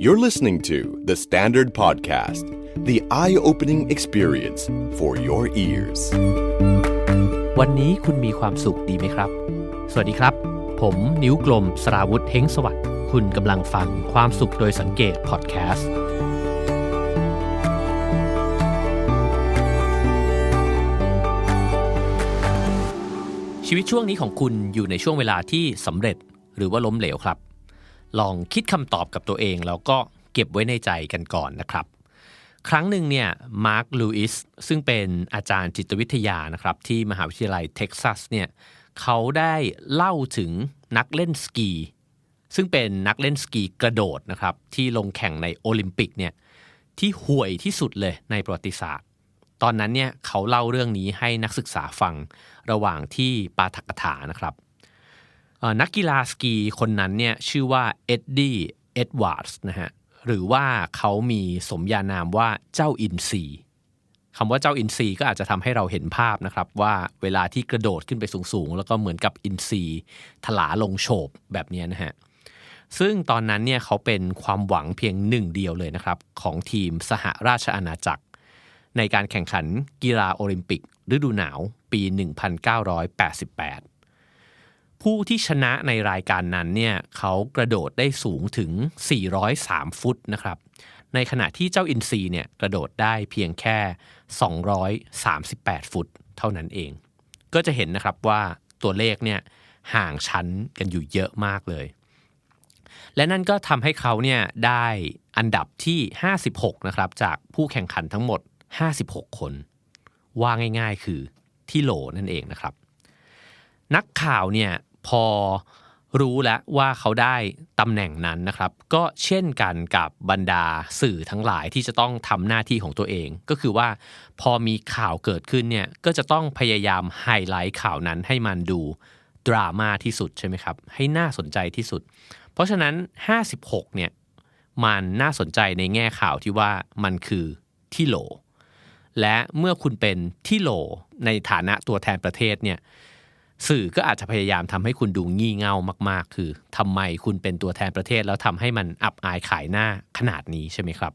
You're listening to The Standard Podcast, the eye opening experience for your ears. วันนี้คุณมีความสุขดีไหมครับ สวัสดีครับ ผมนิ้วกลมสราวุธเฮงสวัสดิ์ คุณกำลังฟังความสุขโดยสังเกตพอดแคสต์ ชีวิตช่วงนี้ของคุณอยู่ในช่วงเวลาที่สำเร็จหรือว่าล้มเหลวครับ ลองคิดคำตอบกับตัวเองแล้วก็เก็บไว้ในใจกันก่อนนะครับ ครั้งหนึ่งเนี่ยมาร์คลูอิสซึ่งเป็นอาจารย์จิตวิทยานะครับที่มหาวิทยาลัยเท็กซัสเนี่ยเขาได้เล่าถึงนักเล่นสกี ซึ่งเป็นนักเล่นสกีกระโดดนะครับที่ลงแข่งในโอลิมปิกเนี่ยที่ห่วยที่สุดเลยในประวัติศาสตร์ ตอนนั้นเนี่ยเขาเล่าเรื่องนี้ให้นักศึกษาฟังระหว่างที่ปาฐกถานะครับ นักกีฬาสกีคนนั้นเนี่ยชื่อว่าเอ็ดดี้เอ็ดวาร์ดส์นะฮะหรือว่าเขามีสมญานามว่าเจ้าอินซีคำว่าเจ้าอินซีก็อาจจะทำให้เราเห็นภาพนะครับ ว่าเวลาที่กระโดดขึ้นไปสูงๆ แล้วก็เหมือนกับอินซีถลาลงโฉบแบบนี้นะฮะซึ่งตอนนั้นเนี่ยเขาเป็นความหวังเพียงหนึ่งเดียวเลยนะครับ ของทีมสหราชอาณาจักร ในการแข่งขันกีฬาโอลิมปิกฤดูหนาวปี 1988 ผู้ที่ชนะในรายการนั้นเนี่ยเขากระโดดได้สูงถึง 403 ฟุตนะครับ ในขณะที่เจ้าอินซีเนี่ยกระโดดได้เพียงแค่ 238 ฟุตเท่านั้นเอง ก็จะเห็นนะครับว่าตัวเลขเนี่ยห่างชั้นกันอยู่เยอะมากเลย และนั่นก็ทำให้เขาเนี่ยได้อันดับที่ 56 นะครับ จากผู้แข่งขันทั้งหมด 56 คน ว่าง่ายๆคือที่โหลนั่นเองนะครับ นักข่าวเนี่ย พอรู้แล้วว่าเขาได้ตำแหน่งนั้นนะครับ ก็เช่นกันกับบรรดาสื่อทั้งหลายที่จะต้องทำหน้าที่ของตัวเอง ก็คือว่าพอมีข่าวเกิดขึ้นเนี่ยก็จะต้องพยายามไฮไลท์ข่าวนั้นให้มันดูดราม่าที่สุดใช่ไหมครับ ให้น่าสนใจที่สุด เพราะฉะนั้น 56เนี่ยมันน่าสนใจในแง่ข่าวที่ว่ามันคือที่โหลและเมื่อคุณเป็นที่โหลในฐานะตัวแทนประเทศเนี่ย สื่อก็อาจจะพยายามทำให้คุณดูงี่เง่ามาก ๆ คือทำไมคุณเป็นตัวแทนประเทศแล้วทำให้มันอับอายขายหน้าขนาดนี้ใช่ไหมครับ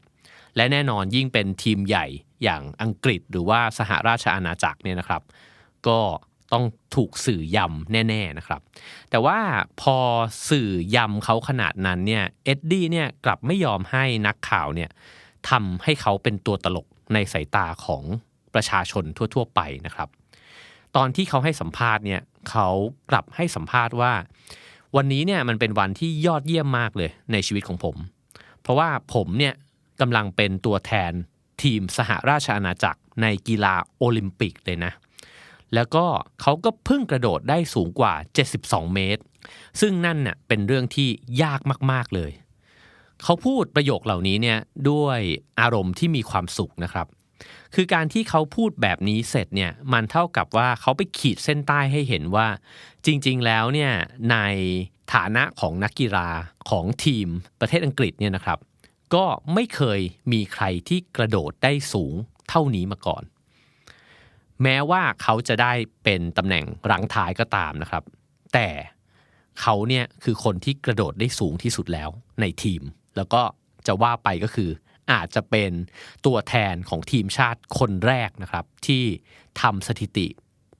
และแน่นอนยิ่งเป็นทีมใหญ่อย่างอังกฤษหรือว่าสหราชอาณาจักรเนี่ยนะครับ ก็ต้องถูกสื่อยำแน่ ๆ นะครับ แต่ว่าพอสื่อยำเขาขนาดนั้นเนี่ยเอ็ดดี้เนี่ยกลับไม่ยอมให้นักข่าวเนี่ยทำให้เขาเป็นตัวตลกในสายตาของประชาชนทั่ว ๆ ไปนะครับ ตอนที่เขาให้สัมภาษณ์เนี่ย เขากลับให้สัมภาษณ์ว่า วันนี้เนี่ยมันเป็นวันที่ยอดเยี่ยมมากเลยในชีวิตของผม เพราะว่าผมเนี่ยกำลังเป็นตัวแทนทีมสหราชอาณาจักรในกีฬาโอลิมปิกเลยนะ แล้วก็เขาก็เพิ่งกระโดดได้สูงกว่า 72 เมตร ซึ่งนั่นเน่ะเป็นเรื่องที่ยากมากๆเลย เขาพูดประโยคเหล่านี้เนี่ยด้วยอารมณ์ที่มีความสุขนะครับ คือการที่เขาพูดแบบนี้เสร็จเนี่ยมันเท่ากับว่าเขาไปขีดเส้นใต้ให้เห็นว่า จริง ๆ แล้วเนี่ยในฐานะของนักกีฬาของทีมประเทศอังกฤษเนี่ยนะครับ ก็ไม่เคยมีใครที่กระโดดได้สูงเท่านี้มาก่อน แม้ว่าเขาจะได้เป็นตำแหน่งรังท้ายก็ตามนะครับ แต่เขาเนี่ยคือคนที่กระโดดได้สูงที่สุดแล้วในทีม แล้วก็จะว่าไปก็คือ อาจจะเป็นตัวแทนของทีมชาติคนแรกนะครับ ที่ทำสถิติ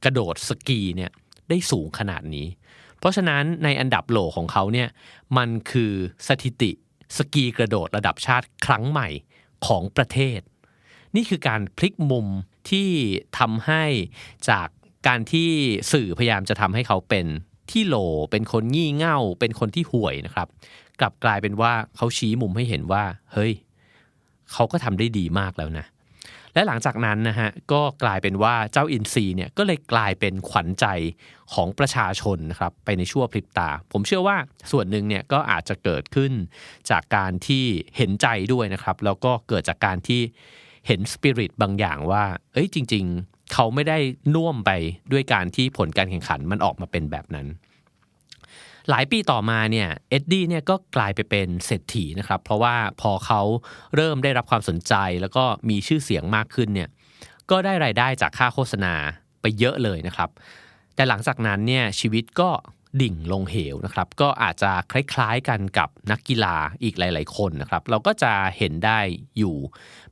กระโดดสกีเนี่ยได้สูงขนาดนี้ เพราะฉะนั้นในอันดับโหลของเขาเนี่ยมันคือสถิติสกีกระโดดระดับชาติครั้งใหม่ของประเทศ นี่คือการพลิกมุมที่ทำให้จากการที่สื่อพยายามจะทำให้เขาเป็นที่โหลเป็นคนงี่เง่า เป็นคนที่ห่วยนะครับ กลับกลายเป็นว่าเขาชี้มุมให้เห็นว่า เฮ้ย เขาก็ทำได้ดีมากแล้วนะ และหลังจากนั้นนะฮะก็กลายเป็นว่าเจ้าอินซีเนี่ยก็เลยกลายเป็นขวัญใจของประชาชนนะครับไปในชั่วพริบตา ผมเชื่อว่าส่วนหนึ่งเนี่ยก็อาจจะเกิดขึ้นจากการที่เห็นใจด้วยนะครับแล้วก็เกิดจากการที่เห็นสปิริตบางอย่างว่า เอ้ยจริง ๆ เขาไม่ได้น่วมไปด้วยการที่ผลการแข่งขันมันออกมาเป็นแบบนั้น หลายปีต่อมาเนี่ยเอ็ดดี้เนี่ยก็กลายไปเป็นเศรษฐีนะครับ เพราะว่าพอเขาเริ่มได้รับความสนใจแล้วก็มีชื่อเสียงมากขึ้นเนี่ยก็ได้รายได้จากค่าโฆษณาไปเยอะเลยนะครับ แต่หลังจากนั้นเนี่ยชีวิตก็ดิ่งลงเหวนะครับ ก็อาจจะคล้ายๆกันกับนักกีฬาอีกหลาย ๆ คนนะครับ เราก็จะเห็นได้อยู่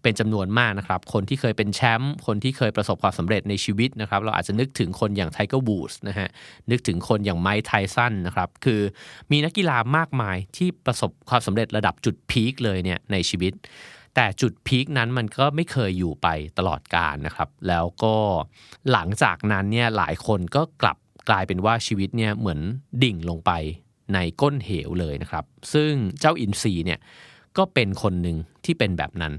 เป็นจำนวนมากนะครับ คนที่เคยเป็นแชมป์คนที่เคยประสบความสำเร็จในชีวิตนะครับ เราอาจจะนึกถึงคนอย่างไทเกอร์บูสนะฮะนึกถึงคนอย่างไมค์ไทสันนะครับ คือมีนักกีฬามากมายที่ประสบความสำเร็จระดับจุดพีคเลยเนี่ยในชีวิต แต่จุดพีคนั้นมันก็ไม่เคยอยู่ไปตลอดกาลนะครับ แล้วก็หลังจากนั้นเนี่ยหลายคนก็กลับกลายเป็นว่าชีวิตเนี่ยเหมือนดิ่งลงไปในก้นเหวเลยนะครับ ซึ่งเจ้าอินทรีเนี่ยก็เป็นคนหนึ่งที่เป็นแบบนั้น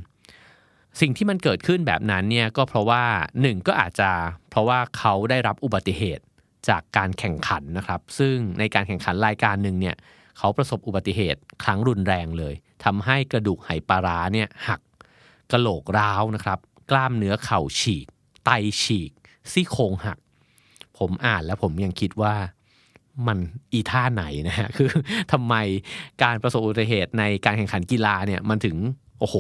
สิ่งที่มันเกิดขึ้นแบบนั้นเนี่ยก็เพราะว่าหนึ่งก็อาจจะเพราะว่าเขาได้รับอุบัติเหตุจากการแข่งขันนะครับ ซึ่งในการแข่งขันรายการหนึ่งเนี่ยเขาประสบอุบัติเหตุครั้งรุนแรงเลยทำให้กระดูกไหปลาร้าเนี่ยหักกระโหลกร้าวนะครับ กล้ามเนื้อเข่าฉีก ไตฉีกซี่โครงหัก ผมอ่านแล้วผมยังคิดว่ามันอีท่าไหนนะฮะคือทำไมการประสบอุบัติเหตุในการแข่งขันกีฬาเนี่ยมันถึงโอ้โห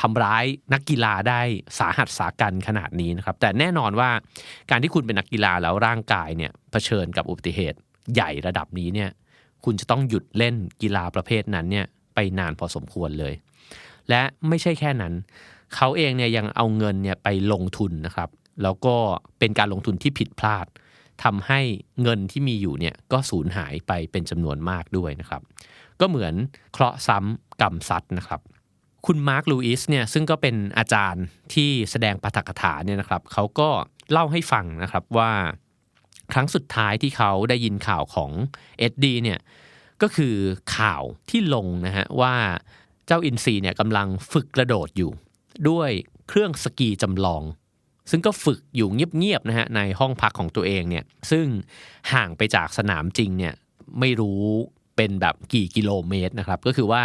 ทำร้ายนักกีฬาได้สาหัสสากันขนาดนี้นะครับ แต่แน่นอนว่าการที่คุณเป็นนักกีฬาแล้วร่างกายเนี่ยเผชิญกับอุบัติเหตุใหญ่ระดับนี้เนี่ยคุณจะต้องหยุดเล่นกีฬาประเภทนั้นเนี่ยไปนานพอสมควรเลย และไม่ใช่แค่นั้น เขาเองเนี่ยยังเอาเงินเนี่ยไปลงทุนนะครับ แล้วก็เป็นการลงทุนที่ผิดพลาดทำให้เงินที่มีอยู่เนี่ยก็สูญหายไปเป็นจำนวนมากด้วยนะครับ ก็เหมือนเคราะห์ซ้ำกรรมซัดนะครับ คุณมาร์คลูอิสเนี่ยซึ่งก็เป็นอาจารย์ที่แสดงปาฐกถาเนี่ยนะครับเขาก็เล่าให้ฟังนะครับว่าครั้งสุดท้ายที่เขาได้ยินข่าวของเอ็ดดี้เนี่ยก็คือข่าวที่ลงนะฮะว่าเจ้าอินซีเนี่ยกำลังฝึกกระโดดอยู่ด้วยเครื่องสกีจำลอง ซึ่งก็ฝึกอยู่เงียบๆนะฮะในห้องพักของตัวเองเนี่ยซึ่งห่างไปจากสนามจริงเนี่ยไม่รู้เป็นแบบกี่กิโลเมตรนะครับ ก็คือว่า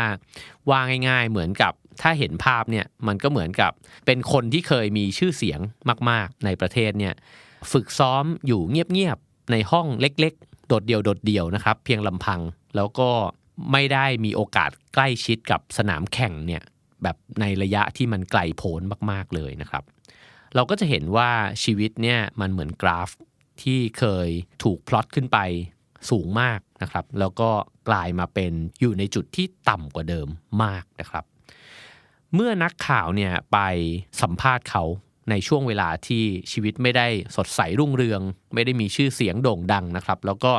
ว่าง่ายๆเหมือนกับ ถ้าเห็นภาพเนี่ยมันก็เหมือนกับเป็นคนที่เคยมีชื่อเสียงมาก ๆ ในประเทศเนี่ยฝึกซ้อมอยู่เงียบ ๆ ในห้องเล็ก ๆ โดดเดี่ยวโดดเดี่ยวนะครับ เพียงลำพังแล้วก็ไม่ได้มีโอกาสใกล้ชิดกับสนามแข่งเนี่ยแบบในระยะที่มันไกลโพ้นมาก ๆ เลยนะครับ เราก็จะเห็นว่าชีวิตเนี่ยมันเหมือนกราฟที่เคยถูกพลอตขึ้นไปสูงมากนะครับ แล้วก็กลายมาเป็นอยู่ในจุดที่ต่ำกว่าเดิมมากนะครับ เมื่อนักข่าวเนี่ยไปสัมภาษณ์เขาในช่วงเวลาที่ชีวิตไม่ได้สดใสรุ่งเรือง ไม่ได้มีชื่อเสียงโด่งดังนะครับ แล้วก็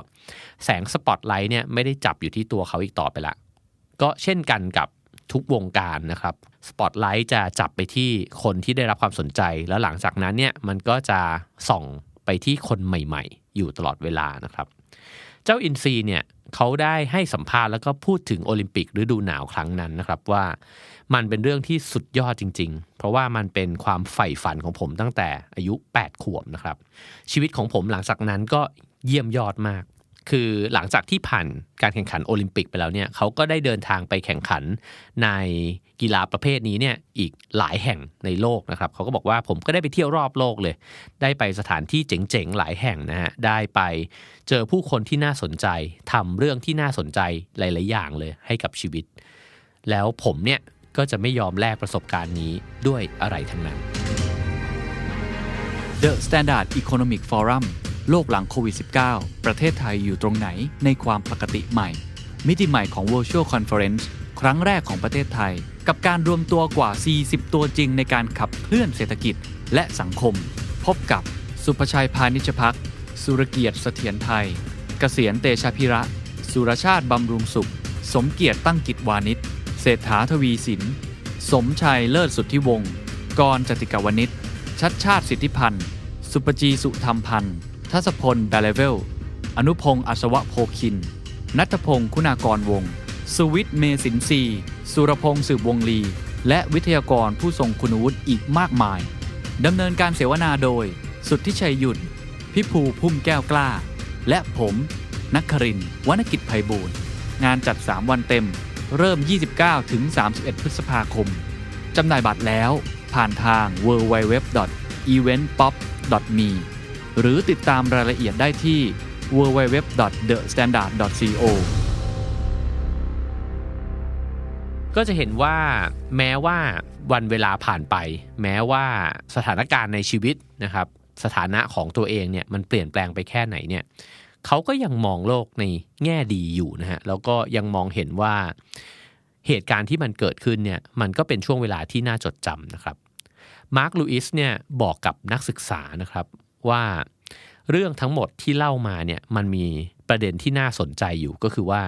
แสงสปอตไลท์เนี่ยไม่ได้จับอยู่ที่ตัวเขาอีกต่อไปละ ก็เช่นกันกับทุกวงการนะครับสปอตไลท์จะจับไปที่คนที่ได้รับความสนใจ แล้วหลังจากนั้นเนี่ยมันก็จะส่องไปที่คนใหม่ๆ อยู่ตลอดเวลานะครับ เจ้าอินซีเนี่ยเขาได้ให้สัมภาษณ์แล้วก็พูดถึงโอลิมปิกฤดูหนาวครั้งนั้นนะครับว่ามันเป็นเรื่องที่สุดยอดจริง ๆ เพราะว่ามันเป็นความใฝ่ฝันของผมตั้งแต่อายุ 8 ขวบนะครับ ชีวิตของผมหลังจากนั้นก็เยี่ยมยอดมาก คือหลังจากที่ผ่านการแข่งขันโอลิมปิกไปแล้วเนี่ยเขาก็ได้เดินทางไปแข่งขันในกีฬาประเภทนี้เนี่ยอีกหลายแห่งในโลกนะครับเขาก็บอกว่าผมก็ได้ไปเที่ยวรอบโลกเลย ได้ไปสถานที่เจ๋งๆหลายแห่งนะฮะได้ไปเจอผู้คนที่น่าสนใจทำเรื่องที่น่าสนใจหลายๆอย่างเลยให้กับชีวิต แล้วผมเนี่ยก็จะไม่ยอมแลกประสบการณ์นี้ด้วยอะไรทั้งนั้น The Standard Economic Forum โลกหลังโควิด -19 ประเทศไทยอยู่ตรงไหนในความปกติใหม่ มิติใหม่ของ Virtual Conference ครั้งแรกของประเทศไทย กับการรวมตัวกว่า 40 ตัวจริงในการขับเคลื่อนเศรษฐกิจและสังคม พบกับสุภชัยพานิชพักสุรเกียรติเสถียรไทยเกษียณเตชะพิระ สุรชาติบำรุงสุข สมเกียรติตั้งกิจวานิชเศรษฐาทวีสิน สมชัยเลิศสุทธิวงศ์กรจติกาวนิชชัดชาติสิทธิพันธ์ สุปจีสุธรรมพันธ์ ทัศพลแบลเลเวล อนุพงศ์อัศวะโพคิน นัทพงศ์คุณากรวงศ์สุวิทย์เมสินทรีสุรพงศ์สืบวงลี และวิทยากรผู้ทรงคุณวุฒิอีกมากมาย ดำเนินการเสวนาโดย สุทธิชัยหยุ่นพิภูพุ่มแก้วกล้า และผมนักครินวรรณกิจไพบูรณ์ งานจัด 3 วันเต็ม เริ่ม 29 ถึง 31 พฤษภาคม จำหน่ายบัตรแล้วผ่านทาง www.eventpop.me หรือติดตามรายละเอียดได้ที่ www.thestandard.co ก็จะเห็นว่าแม้ว่าวันเวลาผ่านไป แม้ว่าสถานการณ์ในชีวิตนะครับ สถานะของตัวเองเนี่ยมันเปลี่ยนแปลงไปแค่ไหนเนี่ยเขาก็ยังมองโลกในแง่ดีอยู่นะฮะแล้วก็ยังมองเห็นว่าเหตุการณ์ที่มันเกิดขึ้นเนี่ยมันก็เป็นช่วงเวลาที่น่าจดจำนะครับมาร์คลูอิสเนี่ยบอกกับนักศึกษานะครับ ว่าเรื่องทั้งหมดที่เล่ามาเนี่ยมันมีประเด็นที่น่าสนใจอยู่ก็คือว่า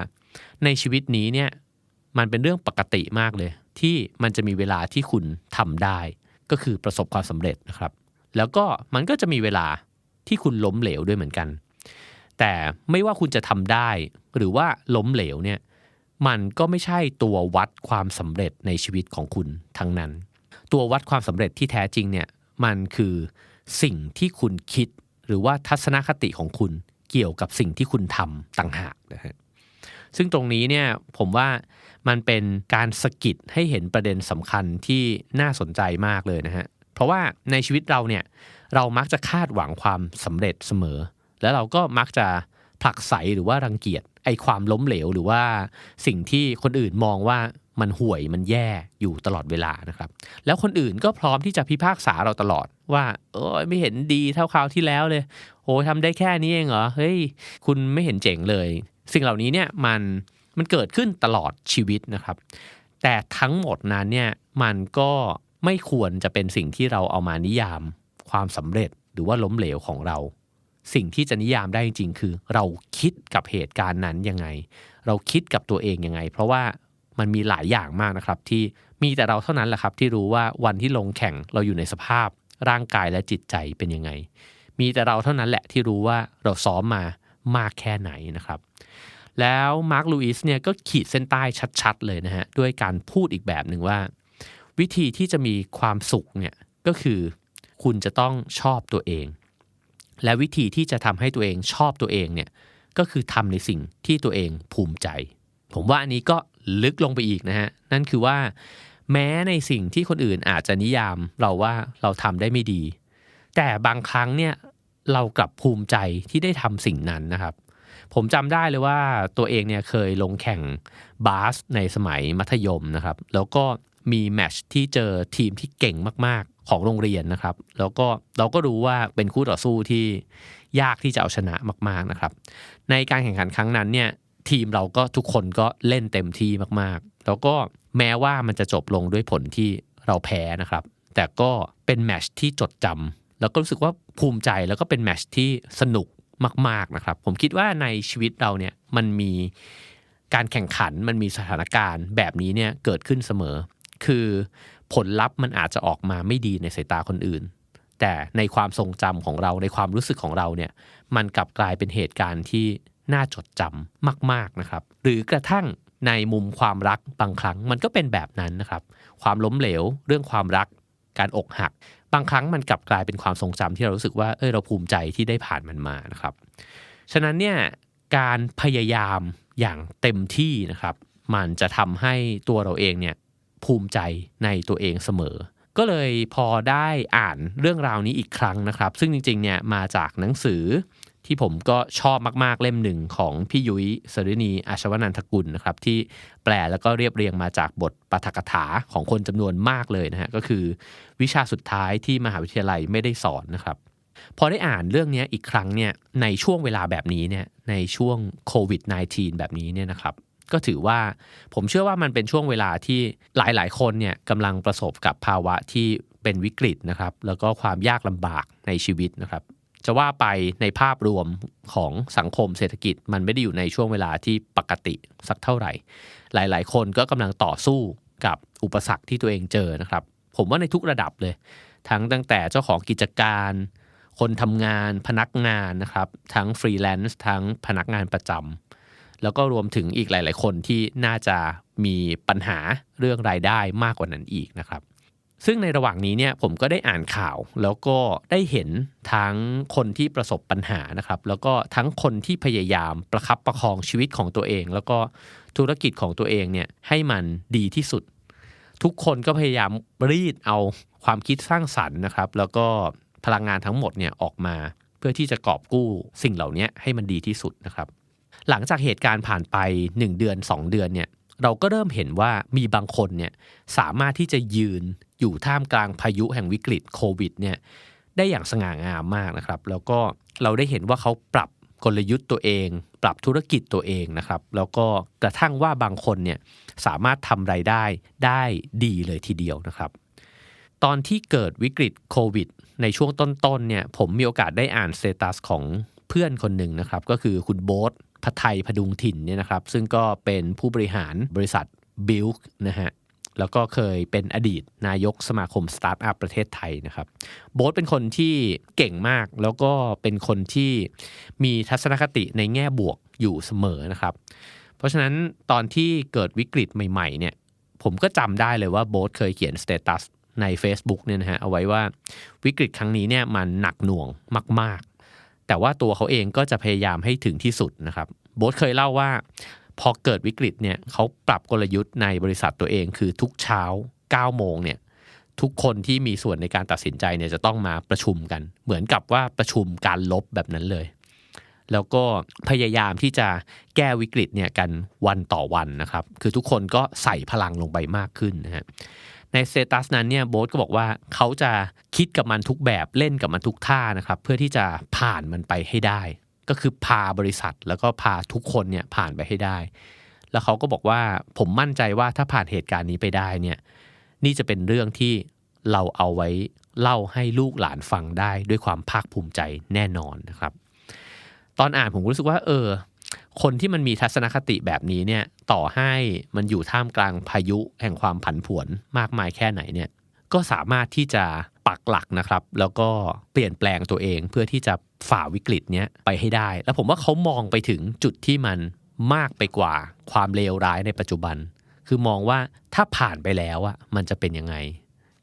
ในชีวิตนี้เนี่ยมันเป็นเรื่องปกติมากเลย ที่มันจะมีเวลาที่คุณทำได้ ก็คือประสบความสำเร็จนะครับ แล้วก็มันก็จะมีเวลาที่คุณล้มเหลวด้วยเหมือนกัน แต่ไม่ว่าคุณจะทำได้ หรือว่าล้มเหลวเนี่ยมันก็ไม่ใช่ตัววัดความสำเร็จในชีวิตของคุณทั้งนั้น ตัววัดความสำเร็จที่แท้จริงเนี่ยมันคือ สิ่งที่คุณคิด หรือว่าทัศนคติของคุณเกี่ยวกับสิ่งที่คุณทำต่างหากนะฮะซึ่งตรงนี้เนี่ยผมว่ามันเป็นการสกิดให้เห็นประเด็นสำคัญที่น่าสนใจมากเลยนะฮะเพราะว่าในชีวิตเราเนี่ยเรามักจะคาดหวังความสำเร็จเสมอ แล้วเราก็มักจะผลักไสหรือว่ารังเกียจไอความล้มเหลวหรือว่าสิ่งที่คนอื่นมองว่า มันห่วยมันแย่อยู่ตลอดเวลานะครับ แล้วคนอื่นก็พร้อมที่จะพิพากษาเราตลอดว่า เออไม่เห็นดีเท่าคราวที่แล้วเลยโอ้ทำได้แค่นี้เองเหรอเฮ้ยคุณไม่เห็นเจ๋งเลย สิ่งเหล่านี้เนี่ยมันมันเกิดขึ้นตลอดชีวิตนะครับ แต่ทั้งหมดนั้นเนี่ยมันก็ไม่ควรจะเป็นสิ่งที่เราเอามานิยามความสำเร็จหรือว่าล้มเหลวของเรา สิ่งที่จะนิยามได้จริงๆ คือ เราคิดกับเหตุการณ์นั้นยังไง เราคิดกับตัวเองยังไง เพราะว่า มันมีหลายอย่างมากนะครับ ที่มีแต่เราเท่านั้นแหละครับ ที่รู้ว่าวันที่ลงแข่งเราอยู่ในสภาพ ร่างกายและจิตใจเป็นยังไง มีแต่เราเท่านั้นแหละที่รู้ว่าเราซ้อมมามากแค่ไหนนะครับ แล้วมาร์คลูอิสเนี่ยก็ขีดเส้นใต้ชัดๆ เลยนะฮะด้วยการพูดอีกแบบหนึ่งว่า วิธีที่จะมีความสุขเนี่ยก็คือคุณจะต้องชอบตัวเอง และวิธีที่จะทำให้ตัวเองชอบตัวเองเนี่ยก็คือทำในสิ่งที่ตัวเองภูมิใจ ผมว่าอันนี้ก็ลึกลงไปอีกนะฮะ นั่นคือว่า แม้ในสิ่งที่คนอื่นอาจจะนิยามเราว่าเราทำได้ไม่ดี แต่บางครั้งเนี่ยเรากลับภูมิใจที่ได้ทำสิ่งนั้นนะครับ ผมจำได้เลยว่าตัวเองเนี่ยเคยลงแข่งบาสในสมัยมัธยมนะครับ แล้วก็มีแมชที่เจอทีมที่เก่งมาก ๆ ของโรงเรียนนะครับ แล้วก็เราก็รู้ว่าเป็นคู่ต่อสู้ที่ยากที่จะเอาชนะมาก ๆ นะครับ ในการแข่งขันครั้งนั้นเนี่ย ทีมเราก็ทุกคนก็เล่นเต็มที่มากๆ แล้วก็แม้ว่ามันจะจบลงด้วยผลที่เราแพ้นะครับ แต่ก็เป็นแมชที่จดจำแล้วก็รู้สึกว่าภูมิใจแล้วก็เป็นแมชที่สนุกมาก ๆนะครับ ผมคิดว่าในชีวิตเราเนี่ยมันมีการแข่งขันมันมีสถานการณ์แบบนี้เนี่ยเกิดขึ้นเสมอ คือผลลัพธ์มันอาจจะออกมาไม่ดีในสายตาคนอื่น แต่ในความทรงจำของเราในความรู้สึกของเราเนี่ยมันกลับกลายเป็นเหตุการณ์ที่ น่าจดจำมากๆนะครับ หรือกระทั่งในมุมความรักบางครั้งมันก็เป็นแบบนั้นนะครับ ความล้มเหลวเรื่องความรัก การอกหัก บางครั้งมันกลับกลายเป็นความทรงจำที่เรารู้สึกว่าเออเราภูมิใจที่ได้ผ่านมันมานะครับ ฉะนั้นเนี่ยการพยายามอย่างเต็มที่นะครับ มันจะทำให้ตัวเราเองเนี่ยภูมิใจในตัวเองเสมอ ก็เลยพอได้อ่านเรื่องราวนี้อีกครั้งนะครับ ซึ่งจริงๆเนี่ยมาจากหนังสือ ที่ผมก็ชอบมากๆเล่มหนึ่งของพี่ยุ้ยสรินีอาชวนันทกุลนะครับที่แปลแล้วก็เรียบเรียงมาจากบทปาฐกถาของคนจำนวนมากเลยนะฮะก็คือ วิชาสุดท้ายที่มหาวิทยาลัยไม่ได้สอนนะครับพอได้อ่านเรื่องนี้อีกครั้งเนี่ยในช่วงเวลาแบบนี้เนี่ยในช่วงโควิด -19 แบบนี้เนี่ยนะครับก็ถือว่าผมเชื่อว่ามันเป็นช่วงเวลาที่หลายๆ คนเนี่ยกำลังประสบกับภาวะที่เป็นวิกฤตนะครับ แล้วก็ความยากลำบากในชีวิตนะครับ จะว่าไปในภาพรวมของสังคมเศรษฐกิจ มันไม่ได้อยู่ในช่วงเวลาที่ปกติสักเท่าไหร่ หลาย ๆ คนก็กำลังต่อสู้กับอุปสรรคที่ตัวเองเจอนะครับ ผมว่าในทุกระดับเลย ทั้งตั้งแต่เจ้าของกิจการ คนทำงานพนักงานนะครับ ทั้งฟรีแลนซ์ทั้งพนักงานประจำแล้วก็รวมถึงอีกหลาย ๆ คนที่น่าจะมีปัญหาเรื่องรายได้มากกว่านั้นอีกนะครับ ซึ่งในระหว่างนี้เนี่ยผมก็ได้อ่านข่าว แล้วก็ได้เห็นทั้งคนที่ประสบปัญหานะครับ แล้วก็ทั้งคนที่พยายามประคับประคองชีวิตของตัวเอง แล้วก็ธุรกิจของตัวเองเนี่ยให้มันดีที่สุด ทุกคนก็พยายามรีดเอาความคิดสร้างสรรค์นะครับ แล้วก็พลังงานทั้งหมดเนี่ยออกมา เพื่อที่จะกอบกู้สิ่งเหล่านี้ให้มันดีที่สุดนะครับ หลังจากเหตุการณ์ผ่านไป 1 เดือน 2 เดือนเนี่ย เราก็เริ่มเห็นว่ามีบางคนเนี่ยสามารถที่จะยืนอยู่ท่ามกลางพายุแห่งวิกฤตโควิดเนี่ยได้อย่างสง่างามมากนะครับ แล้วก็เราได้เห็นว่าเขาปรับกลยุทธ์ตัวเอง ปรับธุรกิจตัวเองนะครับ แล้วก็กระทั่งว่าบางคนเนี่ยสามารถทำไรายได้ได้ดีเลยทีเดียวนะครับ ตอนที่เกิดวิกฤตโควิด ในช่วงต้นๆเนี่ยผมมีโอกาสได้อ่านสเตตัสของเพื่อนคนหนึ่งนะครับ ก็คือคุณโบ๊ท พัทไทยพดุงถิ่นเนี่ยนะครับ ซึ่งก็เป็นผู้บริหารบริษัทบิลนะฮะแล้วก็เคยเป็นอดีตนายกสมาคมสตาร์ทอัพประเทศไทยนะครับ โบ๊ทเป็นคนที่เก่งมาก แล้วก็เป็นคนที่มีทัศนคติในแง่บวกอยู่เสมอนะครับ เพราะฉะนั้นตอนที่เกิดวิกฤตใหม่ๆเนี่ยผมก็จำได้เลยว่าโบ๊ทเคยเขียนสเตตัสใน Facebook เนี่ยนะฮะเอาไว้ว่าวิกฤตครั้งนี้เนี่ยมันหนักหน่วงมาก ๆ แต่ว่าตัวเขาเองก็จะพยายามให้ถึงที่สุดนะครับโบ๊ทเคยเล่าว่า พอเกิดวิกฤตเนี่ยเขาปรับกลยุทธ์ในบริษัทตัวเองคือทุกเช้า9โมงเนี่ยทุกคนที่มีส่วนในการตัดสินใจเนี่ยจะต้องมาประชุมกัน เหมือนกับว่าประชุมการลบแบบนั้นเลย แล้วก็พยายามที่จะแก้วิกฤตเนี่ยกันวันต่อวันนะครับ คือทุกคนก็ใส่พลังลงไปมากขึ้นนะฮะ ในสเตตัสนั้นเนี่ยโบ๊ทก็บอกว่าเขาจะคิดกับมันทุกแบบเล่นกับมันทุกท่านะครับเพื่อที่จะผ่านมันไปให้ได้ ก็คือพาบริษัทแล้วก็พาทุกคนเนี่ยผ่านไปให้ได้ แล้วเขาก็บอกว่าผมมั่นใจว่าถ้าผ่านเหตุการณ์นี้ไปได้เนี่ยนี่จะเป็นเรื่องที่เราเอาไว้เล่าให้ลูกหลานฟังได้ด้วยความภาคภูมิใจแน่นอนนะครับ ตอนอ่านผมรู้สึกว่าเออ คนที่มันมีทัศนคติแบบนี้เนี่ยต่อให้มันอยู่ท่ามกลางพายุแห่งความผันผวนมากมายแค่ไหนเนี่ยก็สามารถที่จะปักหลักนะครับ แล้วก็เปลี่ยนแปลงตัวเองเพื่อที่จะฝ่าวิกฤตเนี้ยไปให้ได้ แล้วผมว่าเขามองไปถึงจุดที่มันมากไปกว่าความเลวร้ายในปัจจุบัน คือมองว่าถ้าผ่านไปแล้วอะมันจะเป็นยังไง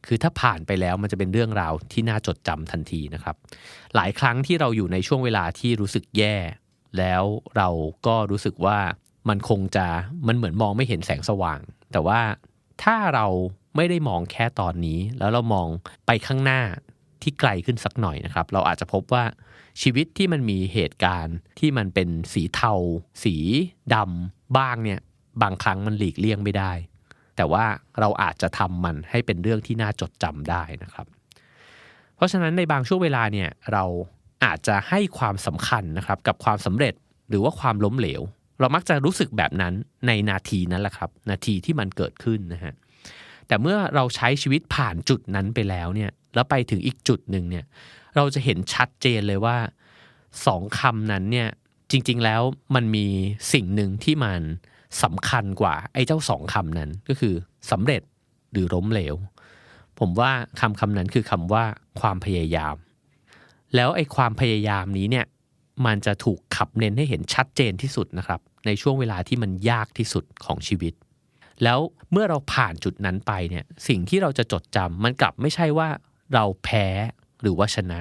คือถ้าผ่านไปแล้วมันจะเป็นเรื่องราวที่น่าจดจำทันทีนะครับ หลายครั้งที่เราอยู่ในช่วงเวลาที่รู้สึกแย่ แล้วเราก็รู้สึกว่ามันคงจะมันเหมือนมองไม่เห็นแสงสว่าง แต่ว่าถ้าเราไม่ได้มองแค่ตอนนี้ แล้วเรามองไปข้างหน้าที่ไกลขึ้นสักหน่อยนะครับ เราอาจจะพบว่าชีวิตที่มันมีเหตุการณ์ที่มันเป็นสีเทา สีดำบ้างเนี่ยบางครั้งมันหลีกเลี่ยงไม่ได้ แต่ว่าเราอาจจะทำมันให้เป็นเรื่องที่น่าจดจำได้นะครับ เพราะฉะนั้นในบางช่วงเวลาเนี่ยเรา อาจจะให้ความสำคัญนะครับกับความสำเร็จหรือว่าความล้มเหลว เรามักจะรู้สึกแบบนั้นในนาทีนั้นแหละครับ นาทีที่มันเกิดขึ้นนะฮะแต่เมื่อเราใช้ชีวิตผ่านจุดนั้นไปแล้วเนี่ยแล้วไปถึงอีกจุดหนึ่งเนี่ยเราจะเห็นชัดเจนเลยว่าสองคำนั้นเนี่ยจริง ๆแล้วมันมีสิ่งหนึ่งที่มันสำคัญกว่าไอ้เจ้าสองคำนั้นก็คือสำเร็จหรือล้มเหลว ผมว่าคำคำนั้นคือคำว่าความพยายาม แล้วไอ้ความพยายามนี้เนี่ยมันจะถูกขับเน้นให้เห็นชัดเจนที่สุดนะครับ ในช่วงเวลาที่มันยากที่สุดของชีวิต แล้วเมื่อเราผ่านจุดนั้นไปเนี่ยสิ่งที่เราจะจดจำมันกลับไม่ใช่ว่าเราแพ้หรือว่าชนะ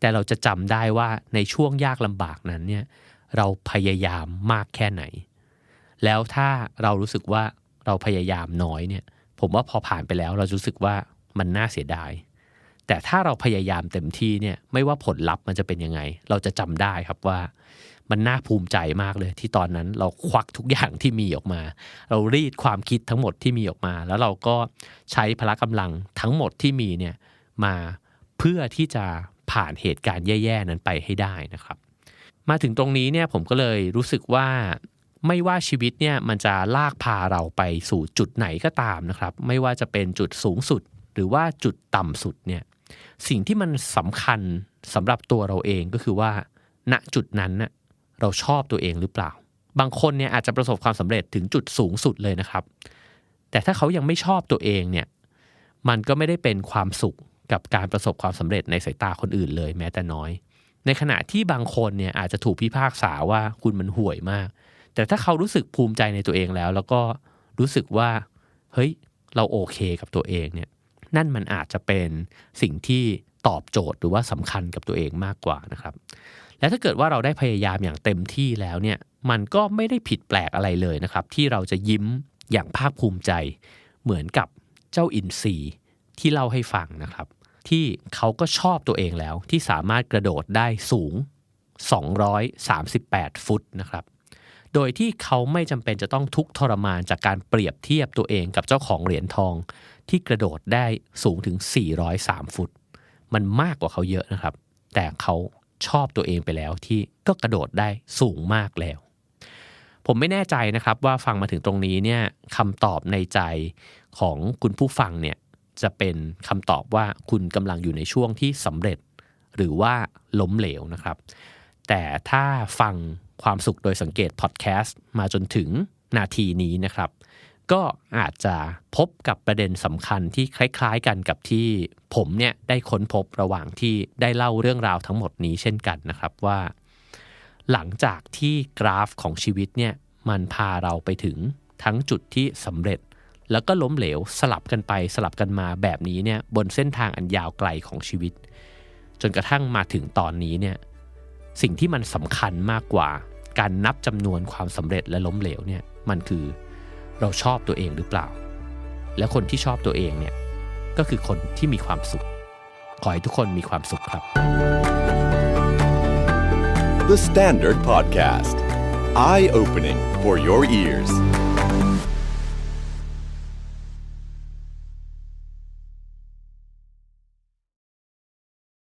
แต่เราจะจำได้ว่าในช่วงยากลำบากนั้นเนี่ยเราพยายามมากแค่ไหน แล้วถ้าเรารู้สึกว่าเราพยายามน้อยเนี่ย ผมว่าพอผ่านไปแล้วเรารู้สึกว่ามันน่าเสียดาย แต่ถ้าเราพยายามเต็มที่เนี่ยไม่ว่าผลลัพธ์มันจะเป็นยังไง เราจะจำได้ครับว่ามันน่าภูมิใจมากเลยที่ตอนนั้นเราควักทุกอย่างที่มีออกมา เรารีดความคิดทั้งหมดที่มีออกมา แล้วเราก็ใช้พละกำลังทั้งหมดที่มีเนี่ยมาเพื่อที่จะผ่านเหตุการณ์แย่ ๆ นั้นไปให้ได้นะครับ มาถึงตรงนี้เนี่ยผมก็เลยรู้สึกว่าไม่ว่าชีวิตเนี่ยมันจะลากพาเราไปสู่จุดไหนก็ตามนะครับ ไม่ว่าจะเป็นจุดสูงสุด หรือว่าจุดต่ำสุดเนี่ย สิ่งที่มันสำคัญสำหรับตัวเราเองก็คือว่า ณจุดนั้นน่ะเราชอบตัวเองหรือเปล่า บางคนเนี่ยอาจจะประสบความสำเร็จถึงจุดสูงสุดเลยนะครับ แต่ถ้าเขายังไม่ชอบตัวเองเนี่ยมันก็ไม่ได้เป็นความสุขกับการประสบความสำเร็จในสายตาคนอื่นเลยแม้แต่น้อย ในขณะที่บางคนเนี่ยอาจจะถูกพิพากษาว่าคุณมันห่วยมาก แต่ถ้าเขารู้สึกภูมิใจในตัวเองแล้ว แล้วก็รู้สึกว่าเฮ้ยเราโอเคกับตัวเองเนี่ย นั่นมันอาจจะเป็นสิ่งที่ตอบโจทย์หรือว่าสำคัญกับตัวเองมากกว่านะครับ และถ้าเกิดว่าเราได้พยายามอย่างเต็มที่แล้วเนี่ยมันก็ไม่ได้ผิดแปลกอะไรเลยนะครับ ที่เราจะยิ้มอย่างภาคภูมิใจ เหมือนกับเจ้าอินทรีที่เล่าให้ฟังนะครับ ที่เขาก็ชอบตัวเองแล้วที่สามารถกระโดดได้สูง 238 ฟุตนะครับ โดยที่เขาไม่จำเป็นจะต้องทุกข์ทรมานจากการเปรียบเทียบตัวเองกับเจ้าของเหรียญทอง ที่กระโดดได้สูงถึง 403 ฟุต มันมากกว่าเขาเยอะนะครับ แต่เขาชอบตัวเองไปแล้วที่ก็กระโดดได้สูงมากแล้ว ผมไม่แน่ใจนะครับว่าฟังมาถึงตรงนี้เนี่ยคำตอบในใจของคุณผู้ฟังเนี่ยจะเป็นคำตอบว่าคุณกำลังอยู่ในช่วงที่สำเร็จ หรือว่าล้มเหลวนะครับ แต่ถ้าฟังความสุขโดยสังเกตพอดแคสต์มาจนถึงนาทีนี้นะครับ ก็อาจจะพบกับประเด็นสำคัญที่คล้าย ๆ กันกับที่ผมเนี่ยได้ค้นพบระหว่างที่ได้เล่าเรื่องราวทั้งหมดนี้เช่นกันนะครับว่า หลังจากที่กราฟของชีวิตเนี่ยมันพาเราไปถึงทั้งจุดที่สำเร็จ แล้วก็ล้มเหลวสลับกันไปสลับกันมาแบบนี้เนี่ยบนเส้นทางอันยาวไกลของชีวิต จนกระทั่งมาถึงตอนนี้เนี่ยสิ่งที่มันสำคัญมากกว่าการนับจำนวนความสำเร็จและล้มเหลวเนี่ยมันคือ เราชอบตัวเองหรือเปล่า และคนที่ชอบตัวเองเนี่ยก็คือคนที่มีความสุข ขอให้ทุกคนมีความสุขครับ The Standard Podcast. Eye opening for your ears.